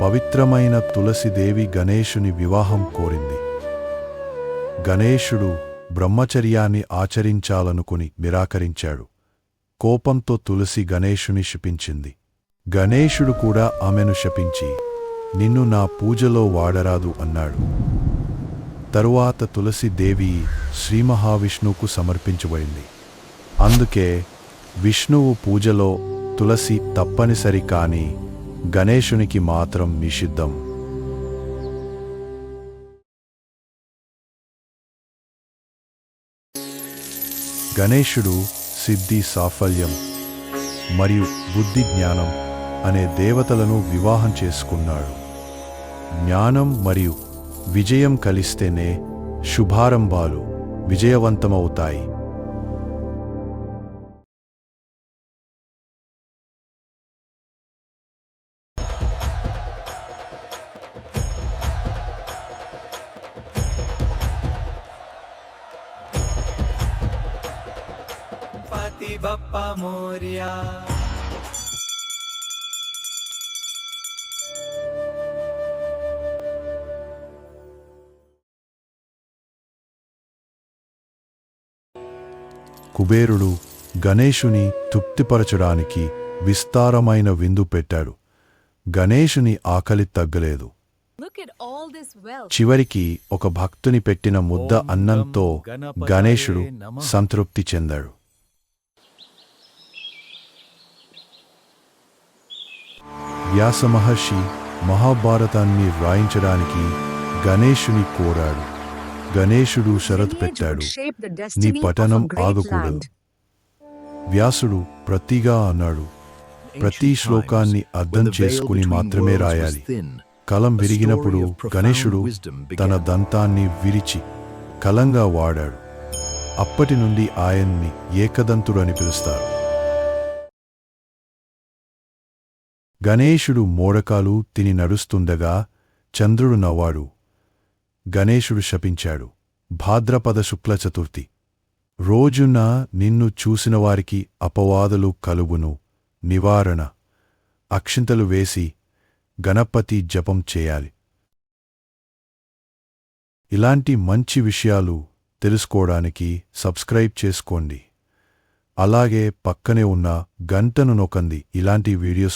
పవిత్రమైన తులసిదేవి గణేశుని వివాహం కోరింది. గణేశుడు బ్రహ్మచర్యాన్ని ఆచరించాలనుకుని నిరాకరించాడు. కోపంతో తులసి గణేశుని శపించింది. గణేశుడు కూడా ఆమెను శపించి నిన్ను నా పూజలో వాడరాదు అన్నాడు. తరువాత తులసిదేవి శ్రీ మహావిష్ణువుకు సమర్పించబడింది అందుకే విష్ణువు పూజలో తులసి తప్పనిసరి కానీ గణేశునికి మాత్రం నిషిద్ధం. గణేశుడు సిద్ధి సాఫల్యం మరియు బుద్ధి జ్ఞానం అనే దేవతలను వివాహం చేసుకున్నాడు. జ్ఞానం మరియు విజయం కలిస్తేనే శుభారంభాలు విజయవంతమవుతాయి. గణపతి బప్ప మోర్యా. కుబేరుడు గణేషుని తృప్తిపరచడానికి విస్తారమైన విందు పెట్టాడు. గణేషుని ఆకలి తగ్గలేదు. చివరికి ఒక భక్తుని పెట్టిన ముద్ద అన్నంతో గణేషుడు సంతృప్తి చెందాడు. వ్యాస మహర్షి మహాభారతాన్ని వ్రాయించడానికి గణేషుని కోరాడు. గణేశుడు శరత్ పెట్టాడు. నీ పఠనం ఆగకూడదు. వ్యాసుడు ప్రతిగా అన్నాడు. ప్రతి శ్లోకాన్ని అర్థం చేసుకుని మాత్రమే రాయాలి. కలం విరిగినప్పుడు గణేశుడు తన దంతాన్ని విరిచి కలంగా వాడాడు. అప్పటి నుండి ఆయన్ని ఏకదంతుడు అని పిలుస్తారు. గణేశుడు మోడకాలు తిని నడుస్తుండగా చంద్రుడు నవ్వాడు. గణేశుడు శపించాడు. భాద్రపద శుక్ల చతుర్థి. రోజున నిన్ను చూసినవారికి అపవాదులు కలుగును. నివారణ. అక్షింతలు వేసి గణపతి జపం చేయాలి. ఇలాంటి మంచి విషయాలు తెలుసుకోవడానికి సబ్స్క్రైబ్ చేసుకోండి. అలాగే పక్కనే ఉన్న గంటను నొకంది ఇలాంటి వీడియోస్